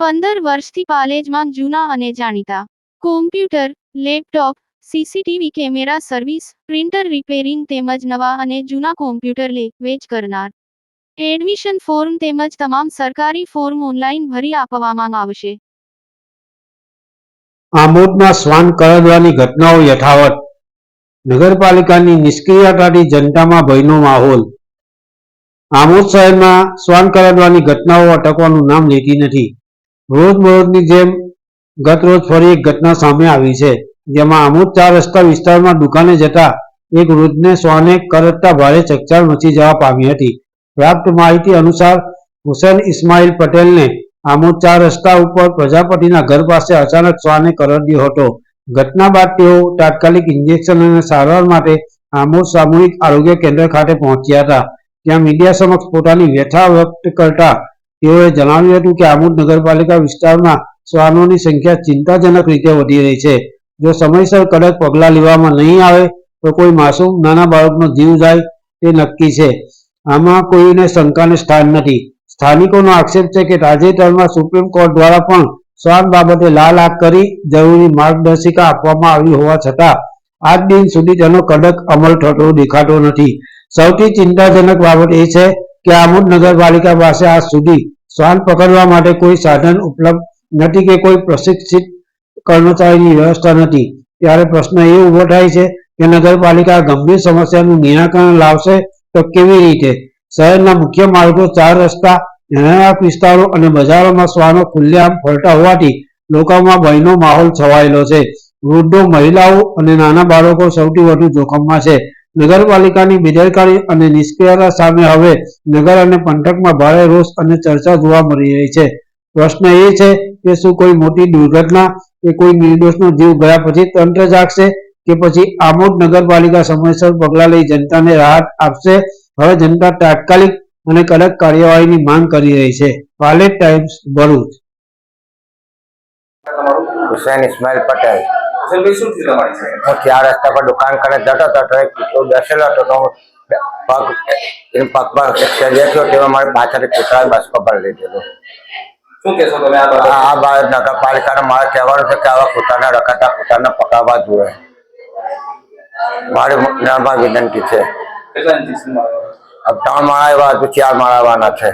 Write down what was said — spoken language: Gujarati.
પંદર વર્ષથી પાલેજમાં જૂના અને જાણીતા. Computer laptop CCTV camera service printer repairing તેમજ નવા અને જૂના કોમ્પ્યુટર લે, વેચ કરનાર. એડમિશન ફોર્મ તેમજ તમામ સરકારી ફોર્મ ઓનલાઈન ભરી આપવામાં આવશે. આમોદમાં શ્વાન કરડવાની ઘટનાઓ યથાવત. નગરપાલિકાની નિષ્ક્રિયતાથી જનતામાં ભયનો માહોલ. આમોદ શહેરમાં શ્વાન કરડવાની ઘટનાઓ અટકવાનું નામ લેતી નથી. રોજબરોજની જેમ ગત રોજ ફરી એક ઘટના સામે આવી છે, જેમાં આમોદ ચાર રસ્તા વિસ્તારમાં દુકાને જતા એક વૃદ્ધને શ્વાને કરતા ભારે ચકચાર મચી જવા પામી હતી. પ્રાપ્ત માહિતી અનુસાર, હુસેન ઇસ્માઇલ પટેલને આમોદ ચાર રસ્તા ઉપર પ્રજાપતિના ઘર પાસે અચાનક શ્વાને કરડ્યો હતો. ઘટના બાદ તેઓ તાત્કાલિક ઇન્જેક્શન અને સારવાર માટે આમોદ સામૂહિક આરોગ્ય કેન્દ્ર ખાતે પહોંચ્યા હતા. ત્યાં મીડિયા સમક્ષ પોતાની વ્યથા વ્યક્ત કરતા તેઓએ જણાવ્યું હતું કે આમુદ નગરપાલિકા વિસ્તારમાં શ્વાનોની સંખ્યા ચિંતાજનક રીતે વધી રહી છે. જો સમયસર કડક પગલાં લેવામાં નહીં આવે, તો કોઈ માસૂમ નાના બાળકનો જીવ જાય તે નક્કી છે. આમાં કોઈને શંકાને સ્થાન નથી. સ્થાનિકોનો આક્ષેપ છે કે તાજેતરમાં સુપ્રીમ કોર્ટ દ્વારા પણ શ્વાન બાબતે લાલ આંખ કરી જરૂરી માર્ગદર્શિકા આપવામાં આવી હોવા છતાં, આજ દિન સુધી તેનો કડક અમલ થતો દેખાતો નથી. સૌથી ચિંતાજનક બાબત એ છે કે આમુદ નગરપાલિકા પાસે આજ સુધી શ્વાન પકડવા માટે કોઈ સાધન ઉપલબ્ધ નથી કે કોઈ પ્રશિક્ષિત કર્મચારીની વ્યવસ્થા નથી. ત્યારે પ્રશ્ન એ ઊભો થાય છે કે નગરપાલિકા ગંભીર સમસ્યાનું નિરાકરણ લાવશે તો કેવી રીતે? શહેરના મુખ્ય માર્ગો ચાર રસ્તા રહેણાંક વિસ્તારો અને બજારોમાં શ્વાનો ખુલ્લેઆમ ફરતા હોવાથી લોકોમાં ભયનો માહોલ છવાયેલો છે. વૃદ્ધો, મહિલાઓ અને નાના બાળકો સૌથી વધુ જોખમમાં છે. નગરપાલિકાની બેદરકારી અને નિષ્ક્રિયતા સામે હવે નગર અને પંથકમાં ભારે રોષ અને ચર્ચા જોવા મળી રહી છે. પ્રશ્ન એ છે કે શું કોઈ મોટી દુર્ઘટના કે કોઈ નિર્દોષનો જીવ ગયા પછી તંત્ર જાગશે કે પછી આમોદ નગરપાલિકા સમયસર પગલાં લઈ જનતાને રાહત આપશે? હવે જનતા તાત્કાલિક અને કડક કાર્યવાહીની માંગ કરી રહી છે. પાલેટ ટાઈમ્સ ભરૂચ. હુસેન ઇસ્માઇલ પટેલ. હું ચાર રસ્તા પર દુકાન કરે જતો હતો કૂતરો બેસેલો હતો તો હું પગ એ પગ પર સર્જે થયો તેમાં મારી પાછળ કૂતરાએ બસ પર શું કહેશો આ બાબતે? નગરપાલિકાને મારે કહેવાનું છે કે આવા કૂતરાને રખાતા કૂતરાને પકડવા જોઈએ. મારી નર્મા વિનંતી છે. ત્રણ માળા એવા ચાર માળા આવવાના છે.